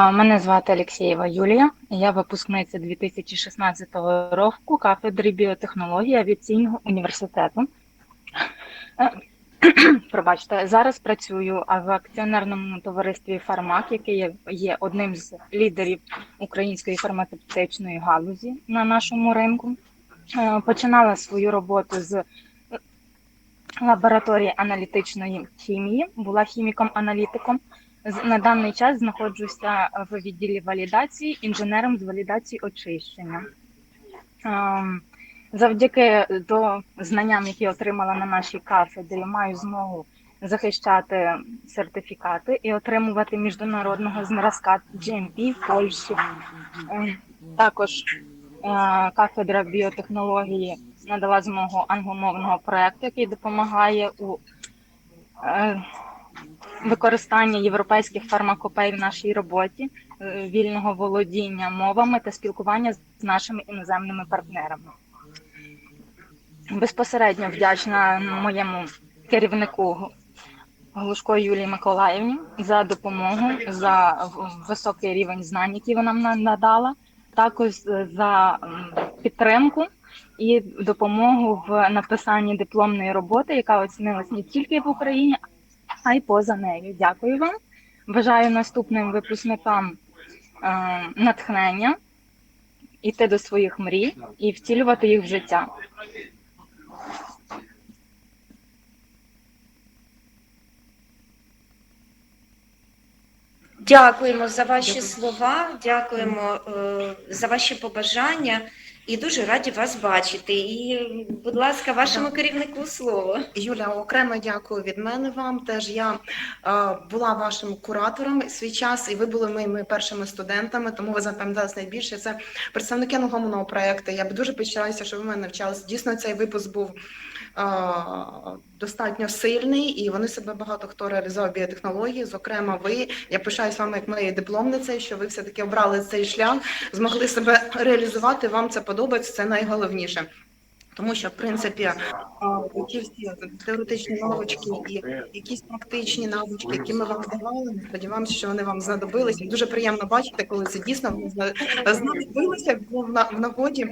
Мене звати Алексєєва Юлія. Я випускниця 2016 року кафедри біотехнології авіаційного університету. Пробачте, зараз працюю в акціонерному товаристві Фармак, яке є, одним з лідерів української фармацевтичної галузі на нашому ринку. Починала свою роботу з лабораторії аналітичної хімії, була хіміком-аналітиком. На даний час знаходжуся в відділі валідації інженером з валідації очищення. Ем, Завдяки до знанням, які отримала на нашій кафедрі, маю змогу захищати сертифікати і отримувати міжнародного зразка GMP в Польщі. Ем, Також е, кафедра біотехнології надала змогу англомовного проекту, який допомагає у е, використання європейських фармакопей в нашій роботі, е, вільного володіння мовами та спілкування з нашими іноземними партнерами. Безпосередньо вдячна моєму керівнику Глушко Юлії Миколаївні за допомогу, за високий рівень знань, які вона нам надала, також за підтримку і допомогу в написанні дипломної роботи, яка оцінилась не тільки в Україні, а й поза нею. Дякую вам. Бажаю наступним випускникам е, натхнення, іти до своїх мрій і втілювати їх в життя. Дякуємо за ваші слова, дякуємо е, за ваші побажання і дуже раді вас бачити. І, будь ласка, вашому керівнику слово. Юля, окремо дякую від мене вам. Теж я е, була вашим куратором свій час, і ви були моїми першими студентами, тому ви запам'яталися найбільше. Це представники англомовного проєкту. Я б дуже пишалася, що ви мене навчалися. Дійсно, цей випуск був е, достатньо сильний, і вони себе багато хто реалізував біотехнології. Зокрема, ви я пишаюсь вами як моєю дипломницею, що ви все таки обрали цей шлях, змогли себе реалізувати. Вам це подобається. Це найголовніше. Тому що, в принципі, ті всі теоретичні навички і якісь практичні навички, які ми вам давали, сподіваємося, що вони вам знадобилися. Дуже приємно бачити, коли це дійсно знадобилося в на- в нагоді.